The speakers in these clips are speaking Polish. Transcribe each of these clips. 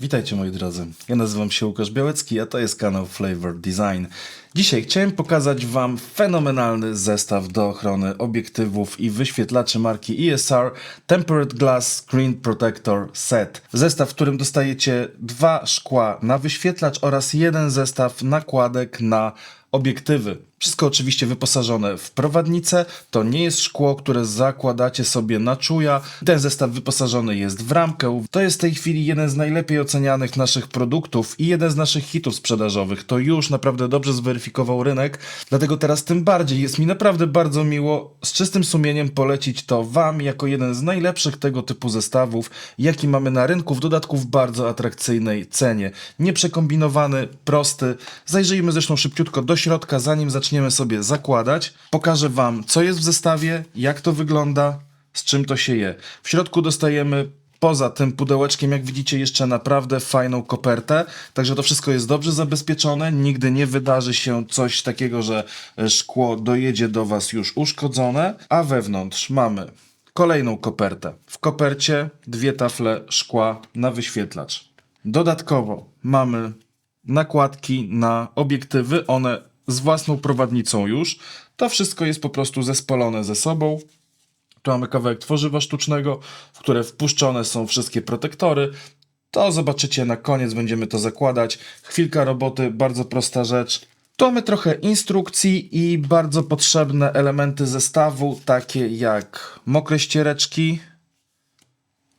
Witajcie moi drodzy, ja nazywam się Łukasz Białecki, a to jest kanał Flavor Design. Dzisiaj chciałem pokazać Wam fenomenalny zestaw do ochrony obiektywów i wyświetlaczy marki ESR Tempered Glass Screen Protector Set. Zestaw, w którym dostajecie dwa szkła na wyświetlacz oraz jeden zestaw nakładek na obiektywy. Wszystko oczywiście wyposażone w prowadnicę. To nie jest szkło, które zakładacie sobie na czuja. Ten zestaw wyposażony jest w ramkę. To jest w tej chwili jeden z najlepiej ocenianych naszych produktów i jeden z naszych hitów sprzedażowych. To już naprawdę dobrze zweryfikował rynek, dlatego teraz tym bardziej jest mi naprawdę bardzo miło z czystym sumieniem polecić to Wam jako jeden z najlepszych tego typu zestawów, jaki mamy na rynku, w dodatku w bardzo atrakcyjnej cenie. Nieprzekombinowany, prosty. Zajrzyjmy zresztą szybciutko do środka, zanim zaczniemy sobie zakładać. Pokażę Wam, co jest w zestawie, jak to wygląda, z czym to się je. W środku dostajemy poza tym pudełeczkiem, jak widzicie, jeszcze naprawdę fajną kopertę. Także to wszystko jest dobrze zabezpieczone. Nigdy nie wydarzy się coś takiego, że e, szkło dojedzie do Was już uszkodzone. A wewnątrz mamy kolejną kopertę. W kopercie dwie tafle szkła na wyświetlacz. Dodatkowo mamy nakładki na obiektywy, one z własną prowadnicą już. To wszystko jest po prostu zespolone ze sobą. Tu mamy kawałek tworzywa sztucznego, w które wpuszczone są wszystkie protektory. To zobaczycie na koniec, będziemy to zakładać. Chwilka roboty, bardzo prosta rzecz. Tu mamy trochę instrukcji i bardzo potrzebne elementy zestawu, takie jak mokre ściereczki,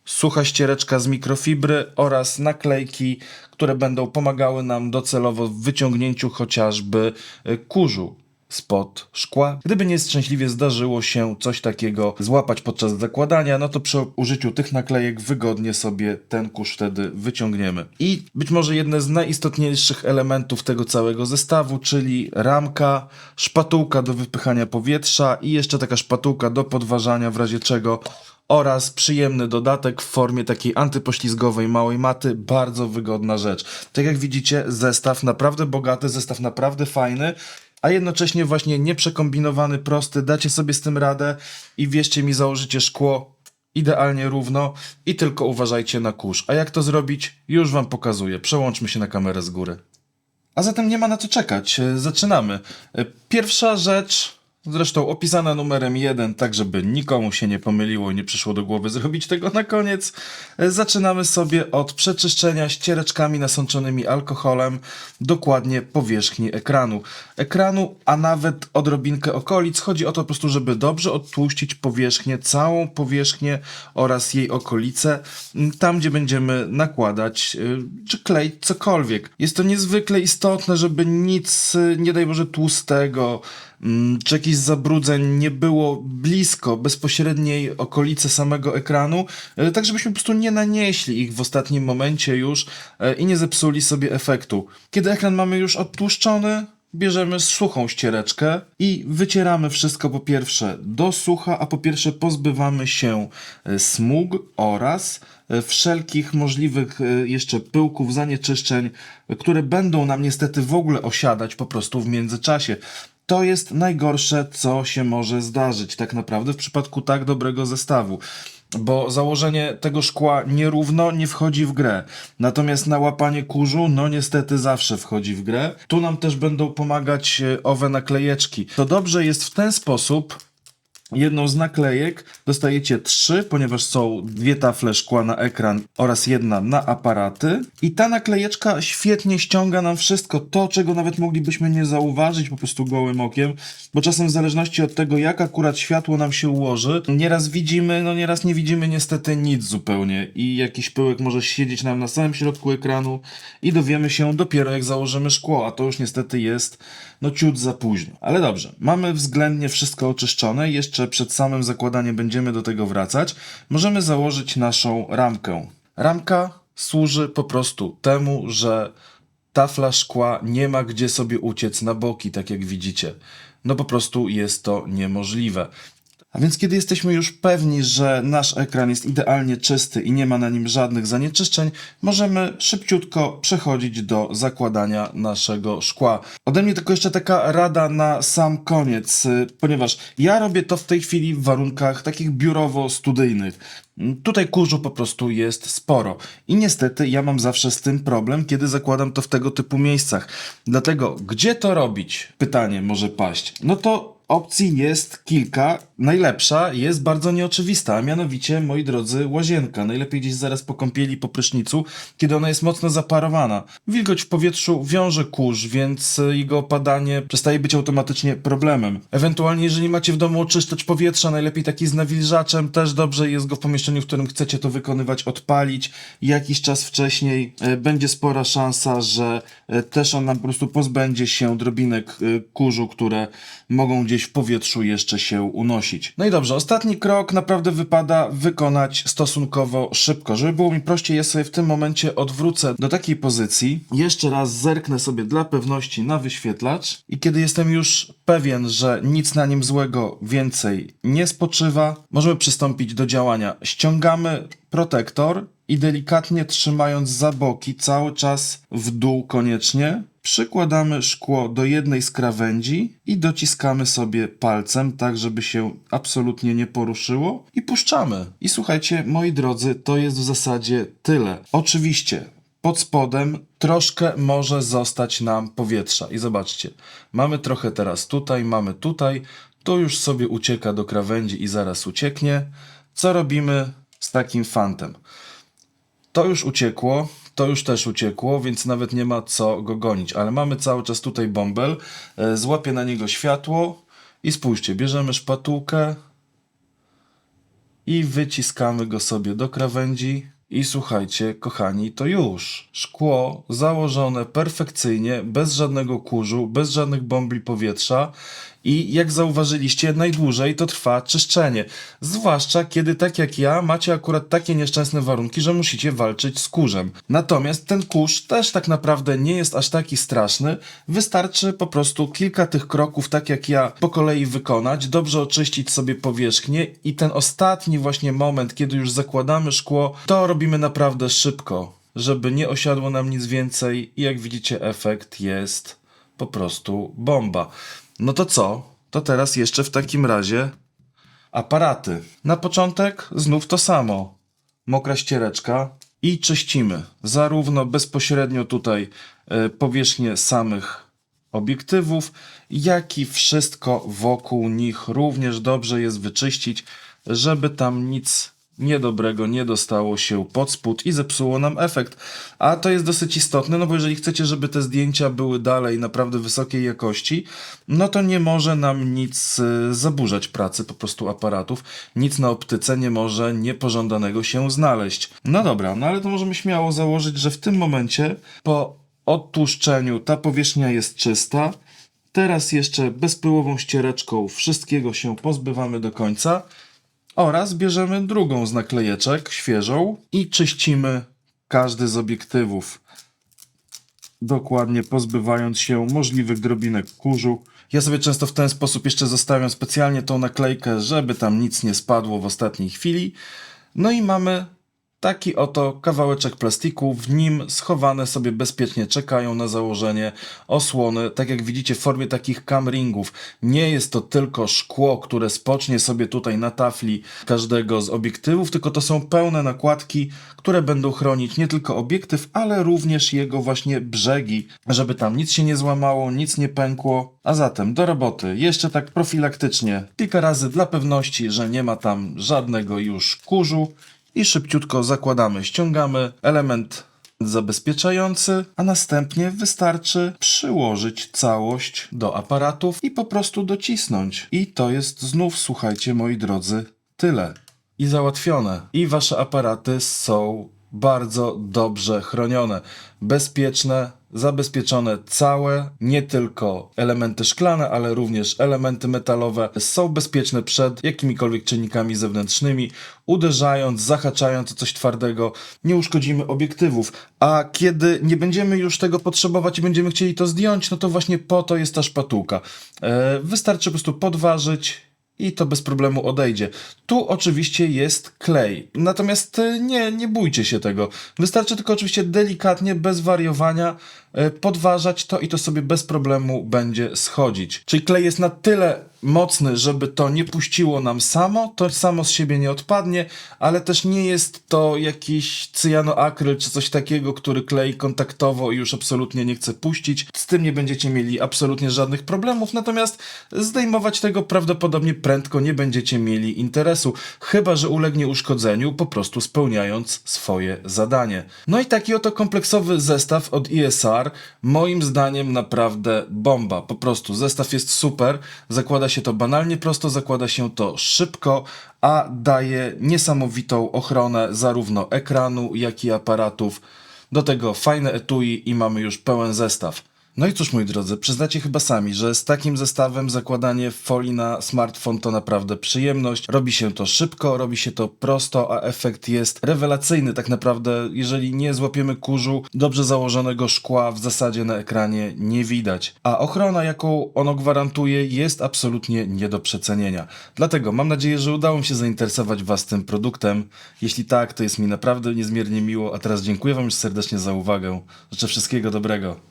sucha ściereczka z mikrofibry oraz naklejki, które będą pomagały nam docelowo w wyciągnięciu chociażby y, kurzu spod szkła. Gdyby nieszczęśliwie zdarzyło się coś takiego złapać podczas zakładania, no to przy użyciu tych naklejek wygodnie sobie ten kurz wtedy wyciągniemy. I być może jedne z najistotniejszych elementów tego całego zestawu, czyli ramka, szpatułka do wypychania powietrza i jeszcze taka szpatułka do podważania w razie czego oraz przyjemny dodatek w formie takiej antypoślizgowej małej maty. Bardzo wygodna rzecz. Tak jak widzicie, zestaw naprawdę bogaty, zestaw naprawdę fajny, a jednocześnie właśnie nieprzekombinowany, prosty. Dacie sobie z tym radę i wierzcie mi, założycie szkło idealnie równo i tylko uważajcie na kurz. A jak to zrobić? Już wam pokazuję. Przełączmy się na kamerę z góry. A zatem nie ma na co czekać. Zaczynamy. Pierwsza rzecz, zresztą opisana numerem 1, tak żeby nikomu się nie pomyliło i nie przyszło do głowy zrobić tego na koniec. Zaczynamy sobie od przeczyszczenia ściereczkami nasączonymi alkoholem dokładnie powierzchni ekranu. Ekranu, a nawet odrobinkę okolic. Chodzi o to po prostu, żeby dobrze odtłuścić powierzchnię, całą powierzchnię oraz jej okolice, tam gdzie będziemy nakładać y, czy kleić cokolwiek. Jest to niezwykle istotne, żeby nic, y, nie daj Boże, tłustego, czy jakichś zabrudzeń nie było blisko, bezpośredniej okolicy samego ekranu, y, tak żebyśmy po prostu nie nanieśli ich w ostatnim momencie już y, i nie zepsuli sobie efektu. Kiedy ekran mamy już odtłuszczony, bierzemy suchą ściereczkę i wycieramy wszystko po pierwsze do sucha, a po pierwsze pozbywamy się e, smug oraz e, wszelkich możliwych e, jeszcze pyłków, zanieczyszczeń, e, które będą nam niestety w ogóle osiadać po prostu w międzyczasie. To jest najgorsze, co się może zdarzyć tak naprawdę w przypadku tak dobrego zestawu bo założenie tego szkła nierówno nie wchodzi w grę. Natomiast na łapanie kurzu, no niestety zawsze wchodzi w grę. Tu nam też będą pomagać e, owe naklejeczki. To dobrze jest w ten sposób, Jedną z naklejek dostajecie trzy, ponieważ są dwie tafle szkła na ekran oraz jedna na aparaty. I ta naklejeczka świetnie ściąga nam wszystko to, czego nawet moglibyśmy nie zauważyć po prostu gołym okiem, bo czasem w zależności od tego, jak akurat światło nam się ułoży, nieraz widzimy, no nieraz nie widzimy niestety nic zupełnie i jakiś pyłek może siedzieć nam na samym środku ekranu i dowiemy się dopiero jak założymy szkło, a to już niestety jest no ciut za późno. Ale dobrze, mamy względnie wszystko oczyszczone, jeszcze przed samym zakładaniem będziemy do tego wracać. Możemy założyć naszą ramkę. Ramka służy po prostu temu, że tafla szkła nie ma gdzie sobie uciec na boki, tak jak widzicie. No po prostu jest to niemożliwe. A więc kiedy jesteśmy już pewni, że nasz ekran jest idealnie czysty i nie ma na nim żadnych zanieczyszczeń, możemy szybciutko przechodzić do zakładania naszego szkła. Ode mnie tylko jeszcze taka rada na sam koniec, y, ponieważ ja robię to w tej chwili w warunkach takich biurowo-studyjnych. Tutaj kurzu po prostu jest sporo. I niestety ja mam zawsze z tym problem, kiedy zakładam to w tego typu miejscach. Dlatego, gdzie to robić? Pytanie może paść. No to opcji jest kilka. Najlepsza jest bardzo nieoczywista, a mianowicie, moi drodzy, łazienka. Najlepiej gdzieś zaraz po kąpieli, po prysznicu, kiedy ona jest mocno zaparowana. Wilgoć w powietrzu wiąże kurz, więc y, jego opadanie przestaje być automatycznie problemem. Ewentualnie, jeżeli macie w domu oczyszczacz powietrza, najlepiej taki z nawilżaczem, też dobrze jest go w pomieszczeniu, w którym chcecie to wykonywać, odpalić. Jakiś czas wcześniej e, będzie spora szansa, że e, też on nam po prostu pozbędzie się drobinek e, kurzu, które mogą gdzieś w powietrzu jeszcze się unosić. No i dobrze, ostatni krok naprawdę wypada wykonać stosunkowo szybko. Żeby było mi prościej, ja sobie w tym momencie odwrócę do takiej pozycji. Jeszcze raz zerknę sobie dla pewności na wyświetlacz i kiedy jestem już pewien, że nic na nim złego więcej nie spoczywa, możemy przystąpić do działania. Ściągamy protektor i delikatnie trzymając za boki, cały czas w dół koniecznie, przykładamy szkło do jednej z krawędzi i dociskamy sobie palcem, tak żeby się absolutnie nie poruszyło i puszczamy. I słuchajcie, moi drodzy, to jest w zasadzie tyle. Oczywiście pod spodem troszkę może zostać nam powietrza. I zobaczcie, mamy trochę teraz tutaj, mamy tutaj, tu już sobie ucieka do krawędzi i zaraz ucieknie. Co robimy z takim fantem? To już uciekło, to już też uciekło, więc nawet nie ma co go gonić. Ale mamy cały czas tutaj bąbel, e, złapię na niego światło i spójrzcie, bierzemy szpatułkę i wyciskamy go sobie do krawędzi. I słuchajcie, kochani, to już szkło założone perfekcyjnie, bez żadnego kurzu, bez żadnych bombli powietrza. I jak zauważyliście, najdłużej to trwa czyszczenie. Zwłaszcza kiedy, tak jak ja, macie akurat takie nieszczęsne warunki, że musicie walczyć z kurzem. Natomiast ten kurz też tak naprawdę nie jest aż taki straszny. Wystarczy po prostu kilka tych kroków, tak jak ja, po kolei wykonać, dobrze oczyścić sobie powierzchnię i ten ostatni właśnie moment, kiedy już zakładamy szkło, to robimy naprawdę szybko, żeby nie osiadło nam nic więcej i jak widzicie efekt jest po prostu bomba. No to co? To teraz jeszcze w takim razie aparaty. Na początek znów to samo. Mokra ściereczka i czyścimy zarówno bezpośrednio tutaj e, powierzchnię samych obiektywów, jak i wszystko wokół nich również dobrze jest wyczyścić, żeby tam nic niedobrego nie dostało się pod spód i zepsuło nam efekt. A to jest dosyć istotne, no bo jeżeli chcecie, żeby te zdjęcia były dalej naprawdę wysokiej jakości, no to nie może nam nic y, zaburzać pracy po prostu aparatów. Nic na optyce nie może niepożądanego się znaleźć. No dobra, no ale to możemy śmiało założyć, że w tym momencie po odtłuszczeniu ta powierzchnia jest czysta. Teraz jeszcze bezpyłową ściereczką wszystkiego się pozbywamy do końca. Oraz bierzemy drugą z naklejeczek, świeżą, i czyścimy każdy z obiektywów. Dokładnie pozbywając się możliwych drobinek kurzu. Ja sobie często w ten sposób jeszcze zostawiam specjalnie tą naklejkę, żeby tam nic nie spadło w ostatniej chwili. No i mamy taki oto kawałeczek plastiku, w nim schowane sobie bezpiecznie czekają na założenie osłony, tak jak widzicie w formie takich camringów. Nie jest to tylko szkło, które spocznie sobie tutaj na tafli każdego z obiektywów, tylko to są pełne nakładki, które będą chronić nie tylko obiektyw, ale również jego właśnie brzegi, żeby tam nic się nie złamało, nic nie pękło. A zatem do roboty, jeszcze tak profilaktycznie, kilka razy dla pewności, że nie ma tam żadnego już kurzu i szybciutko zakładamy, ściągamy element zabezpieczający, a następnie wystarczy przyłożyć całość do aparatów i po prostu docisnąć. I to jest znów, słuchajcie moi drodzy, tyle. I załatwione. I wasze aparaty są bardzo dobrze chronione, bezpieczne, zabezpieczone całe, nie tylko elementy szklane, ale również elementy metalowe są bezpieczne przed jakimikolwiek czynnikami zewnętrznymi. Uderzając, zahaczając o coś twardego, nie uszkodzimy obiektywów. A kiedy nie będziemy już tego potrzebować i będziemy chcieli to zdjąć, no to właśnie po to jest ta szpatułka. E, wystarczy po prostu podważyć i to bez problemu odejdzie. Tu oczywiście jest klej, natomiast e, nie, nie bójcie się tego. Wystarczy tylko oczywiście delikatnie, bez wariowania, e, podważać to i to sobie bez problemu będzie schodzić. Czyli klej jest na tyle mocny, żeby to nie puściło nam samo, to samo z siebie nie odpadnie, ale też nie jest to jakiś cyjanoakryl czy coś takiego, który klei kontaktowo i już absolutnie nie chce puścić. Z tym nie będziecie mieli absolutnie żadnych problemów, natomiast zdejmować tego prawdopodobnie prędko nie będziecie mieli interesu, chyba że ulegnie uszkodzeniu, po prostu spełniając swoje zadanie. No i taki oto kompleksowy zestaw od ESR, moim zdaniem naprawdę bomba. Po prostu zestaw jest super, zakłada się to banalnie prosto, zakłada się to szybko, a daje niesamowitą ochronę zarówno ekranu, jak i aparatów. Do tego fajne etui i mamy już pełen zestaw. No i cóż, moi drodzy, przyznacie chyba sami, że z takim zestawem zakładanie folii na smartfon to naprawdę przyjemność. Robi się to szybko, robi się to prosto, a efekt jest rewelacyjny. Tak naprawdę, jeżeli nie złapiemy kurzu, dobrze założonego szkła w zasadzie na ekranie nie widać. A ochrona, jaką ono gwarantuje, jest absolutnie nie do przecenienia. Dlatego mam nadzieję, że udało mi się zainteresować Was tym produktem. Jeśli tak, to jest mi naprawdę niezmiernie miło. A teraz dziękuję Wam już serdecznie za uwagę. Życzę wszystkiego dobrego.